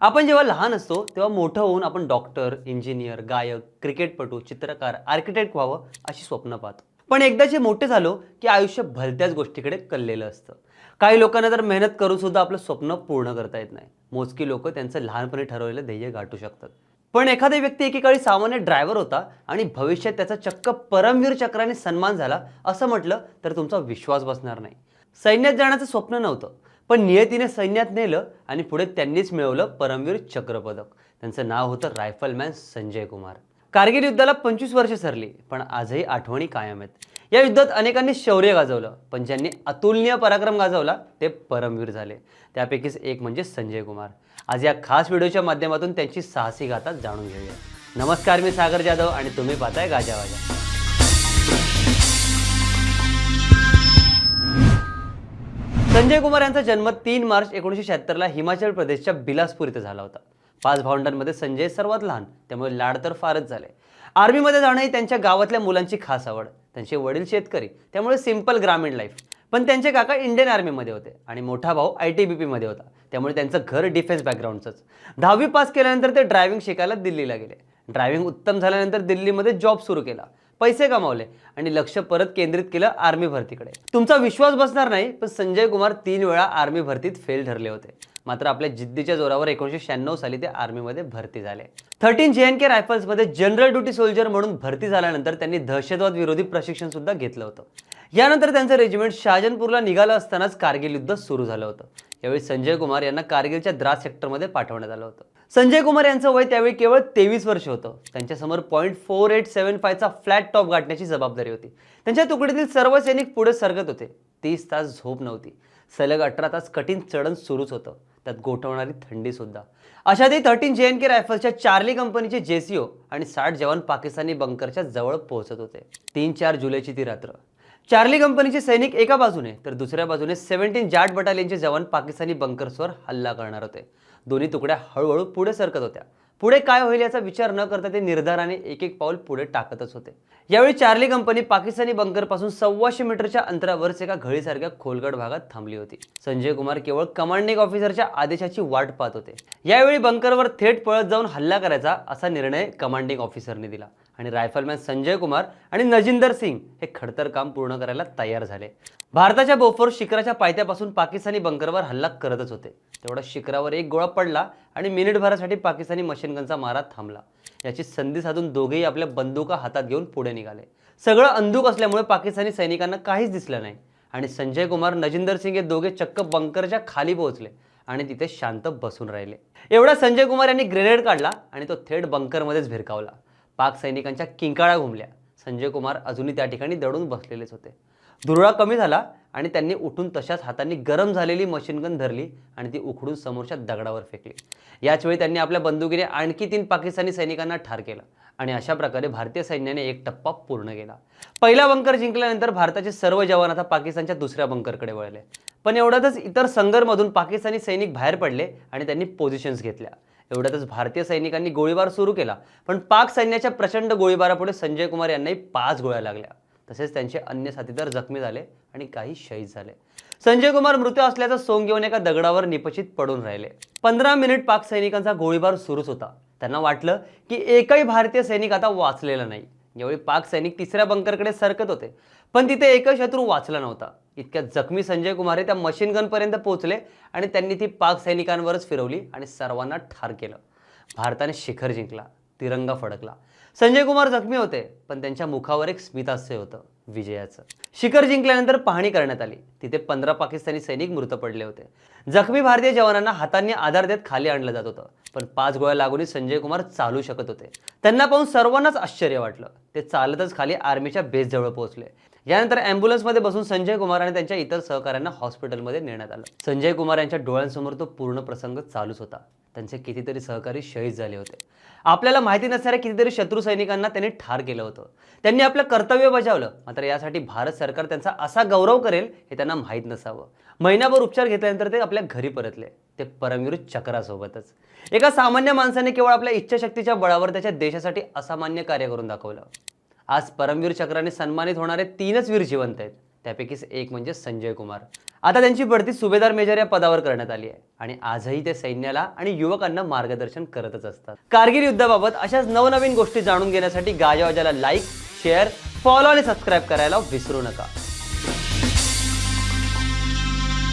आपण जेव्हा लहान असतो तेव्हा मोठं होऊन आपण डॉक्टर इंजिनियर गायक क्रिकेटपटू चित्रकार आर्किटेक्ट व्हावं अशी स्वप्न पाहतो. पण एकदा जे मोठे झालो की आयुष्य भलत्याच गोष्टीकडे कललेलं असतं. काही लोकांना तर मेहनत करून सुद्धा आपलं स्वप्न पूर्ण करता येत नाही. मोजकी लोक त्यांचं लहानपणी ठरवलेलं ध्येय गाठू शकतात. पण एखादा व्यक्ती एकेकाळी सामान्य ड्रायव्हर होता आणि भविष्यात त्याचा चक्क परमवीर चक्राने सन्मान झाला असं म्हटलं तर तुमचा विश्वास बसणार नाही. सैन्यात जाण्याचं स्वप्न नव्हतं. पण नियतीने सैन्यात नेलं आणि पुढे त्यांनीच मिळवलं परमवीर चक्रपदक. त्यांचं नाव होतं रायफलमॅन संजय कुमार. कारगिल युद्धाला पंचवीस वर्ष सरली पण आजही आठवणी कायम आहेत. या युद्धात अनेकांनी शौर्य गाजवलं पण ज्यांनी अतुलनीय पराक्रम गाजवला ते परमवीर झाले. त्यापैकीच एक म्हणजे संजय कुमार. आज या खास व्हिडिओच्या माध्यमातून त्यांची साहसी गाथा जाणून घेऊया. नमस्कार मी सागर जाधव आणि तुम्ही पाहताय गाजावाजा संजय कुमार यांचा जन्म तीन मार्च एकोणीसशे शहात्तरला हिमाचल प्रदेशच्या बिलासपूर इथं झाला होता. पाच भावंडांमध्ये संजय सर्वात लहान त्यामुळे लाड तर फारच झाले. आर्मीमध्ये जाणं ही त्यांच्या गावातल्या मुलांची खास आवड त्यांचे वडील शेतकरी त्यामुळे सिंपल ग्रामीण लाईफ. पण त्यांचे काका इंडियन आर्मीमध्ये होते आणि मोठा भाऊ आय टी बी पीमध्ये होता त्यामुळे त्यांचं घर डिफेन्स बॅकग्राऊंडचंच. दहावी पास केल्यानंतर ते ड्रायव्हिंग शिकायला दिल्लीला गेले. ड्रायव्हिंग उत्तम झाल्यानंतर दिल्लीमध्ये जॉब सुरू केला. पैसे कमावले आणि लक्ष परत केंद्रित केलं आर्मी भरतीकडे. तुमचा विश्वास बसणार नाही पण संजय कुमार तीन वेळा आर्मी भरतीत फेल ठरले होते. मात्र आपल्या जिद्दीच्या जोरावर एकोणीसशे शहाण्णव साली ते आर्मीमध्ये भरती झाले. थर्टीन जे एन के रायफल्समध्ये जनरल ड्युटी सोल्जर म्हणून भरती झाल्यानंतर त्यांनी दहशतवाद विरोधी प्रशिक्षण सुद्धा घेतलं होतं. यानंतर त्यांचं रेजिमेंट शाहजनपूरला निघालं असतानाच कारगिल युद्ध सुरू झालं होतं. यावेळी संजय कुमार यांना कारगिलच्या द्रास सेक्टरमध्ये पाठवण्यात आलं होतं. संजय कुमार यांचं वय त्यावेळी केवळ तेवीस वर्ष होतं. त्यांच्यासमोर पॉईंट फोर एट सेवन फायचा फ्लॅट टॉप गाठण्याची जबाबदारी होती. त्यांच्या तुकडीतील सर्व सैनिक पुढे सरकत होते. तीस तास झोप नव्हती. सलग अठरा तास कठीण चढण सुरूच होतं. त्यात गोठवणारी थंडी सुद्धा. अशातही थर्टीन जे एन के रायफल्सच्या चार्ली कंपनीचे जेसीओ आणि साठ जवान पाकिस्तानी बंकरच्या जवळ पोहोचत होते. तीन चार जुलैची ती रात्र. चार्ली कंपनीचे सैनिक एका बाजूने तर दुसऱ्या बाजूने सेव्हन्टीन जाट बटालियनचे जवान पाकिस्तानी बंकर्सवर हल्ला करणार होते. दोन्ही तुकड्या हळूहळू पुढे सरकत होत्या. पुढे काय होईल याचा विचार न करता ते निर्धाराने एक एक पाऊल पुढे टाकतच होते. यावेळी चार्ली कंपनी पाकिस्तानी बंकरपासून सव्वाशे मीटरच्या अंतरावरच एका घळीसारख्या खोलगड भागात थांबली होती. संजय कुमार केवळ कमांडिंग ऑफिसरच्या आदेशाची वाट पाहत होते. यावेळी बंकरवर थेट पळत जाऊन हल्ला करायचा असा निर्णय कमांडिंग ऑफिसरने दिला. आणि रायफलमॅन संजय कुमार आणि नजिंदर सिंग हे खडतर काम पूर्ण करायला तयार झाले. भारताच्या बोफोर शिखराच्या पायथ्यापासून पाकिस्तानी बंकरवर हल्ला करतच होते. तेवढा शिखरावर एक गोळा पडला आणि मिनिटभरासाठी पाकिस्तानी मशीनगनचा मारा थांबला. याची संधी साधून दोघेही आपल्या बंदुका हातात घेऊन पुढे निघाले. सगळं अंधूक असल्यामुळे पाकिस्तानी सैनिकांना काहीच दिसलं नाही. आणि संजय कुमार नजिंदर सिंग हे दोघे चक्क बंकरच्या खाली पोहोचले आणि तिथे शांत बसून राहिले. एवढा संजय कुमार यांनी ग्रेनेड काढला आणि तो थेट बंकरमध्येच भिरकावला. पाक सैनिकांच्या किंकाळा घुमल्या. संजय कुमार अजूनही त्या ठिकाणी दडून बसलेलेच होते. धुरळा कमी झाला आणि त्यांनी उठून तशाच हातांनी गरम झालेली मशीनगन धरली आणि ती उखडून समोरच्या दगडावर फेकली. याचवेळी त्यांनी आपल्या बंदुकीने आणखी तीन पाकिस्तानी सैनिकांना ठार केलं आणि अशा प्रकारे भारतीय सैन्याने एक टप्पा पूर्ण केला. पहिला बंकर जिंकल्यानंतर भारताचे सर्व जवान आता पाकिस्तानच्या दुसऱ्या बंकरकडे वळले. पण एवढ्यातच इतर संगरमधून पाकिस्तानी सैनिक बाहेर पडले आणि त्यांनी पोझिशन्स घेतल्या. एवढ्यातच भारतीय सैनिकांनी गोळीबार सुरू केला. पण पाक सैन्याच्या प्रचंड गोळीबारापुढे संजय कुमार यांनाही पाच गोळ्या लागल्या. तसेच त्यांचे अन्य साथीदार जखमी झाले आणि काही शहीद झाले. संजय कुमार मृत असल्याचा सोंग घेऊन एका दगडावर निपचित पडून राहिले. पंधरा मिनिट पाक सैनिकांचा गोळीबार सुरूच होता. त्यांना वाटलं की एकही भारतीय सैनिक आता वाचलेला नाही. यावेळी पाक सैनिक तिसऱ्या बंकरकडे सरकत होते. पण तिथे एकही शत्रू वाचला नव्हता. इतक्या जखमी संजय कुमार हे त्या मशीन गनपर्यंत पोहोचले आणि त्यांनी ती पाक सैनिकांवरच फिरवली आणि सर्वांना ठार केलं. भारताने शिखर जिंकला तिरंगा फडकला. संजय कुमार जखमी होते पण त्यांच्या मुखावर एक स्मितास्य होतं. विजयाचं. शिखर जिंकल्यानंतर पाहणी करण्यात आली. तिथे पंधरा पाकिस्तानी सैनिक मृत पडले होते. जखमी भारतीय जवानांना हातांनी आधार देत खाली आणलं जात होतं. पण पाच गोळ्या लागूनही संजय कुमार चालू शकत होते. त्यांना पाहून सर्वांनाच आश्चर्य वाटलं. ते चालतच खाली आर्मीच्या बेसजवळ पोहोचले. यानंतर अँब्युलन्समध्ये बसून संजय कुमार आणि त्यांच्या इतर सहकाऱ्यांना हॉस्पिटलमध्ये नेण्यात आलं. संजय कुमार यांच्या डोळ्यांसमोर तो पूर्ण प्रसंग चालूच होता. त्यांचे कितीतरी सहकारी शहीद झाले होते. आपल्याला माहिती नसणाऱ्या कितीतरी शत्रू सैनिकांना त्यांनी ठार केलं होतं. त्यांनी आपलं कर्तव्य बजावलं. मात्र यासाठी भारत सरकार त्यांचा असा गौरव करेल हे त्यांना माहीत नसावं. महिनाभर उपचार घेतल्यानंतर ते आपल्या घरी परतले. ते परमवीर चक्रासोबतच. एका सामान्य माणसाने केवळ आपल्या इच्छाशक्तीच्या बळावर त्याच्या देशासाठी असामान्य कार्य करून दाखवलं. आज परमवीर चक्राने सन्मानित होणारे तीनच वीर जिवंत आहेत. त्यापैकीच एक म्हणजे संजय कुमार. आता त्यांची बढती सुभेदार मेजर या पदावर करण्यात आली आहे आणि आजही ते सैन्याला आणि युवकांना मार्गदर्शन करतच असतात. कारगिल युद्धाबाबत अशाच नवनवीन गोष्टी जाणून घेण्यासाठी गाजावाजाला लाईक शेअर फॉलो आणि सबस्क्राईब करायला विसरू नका.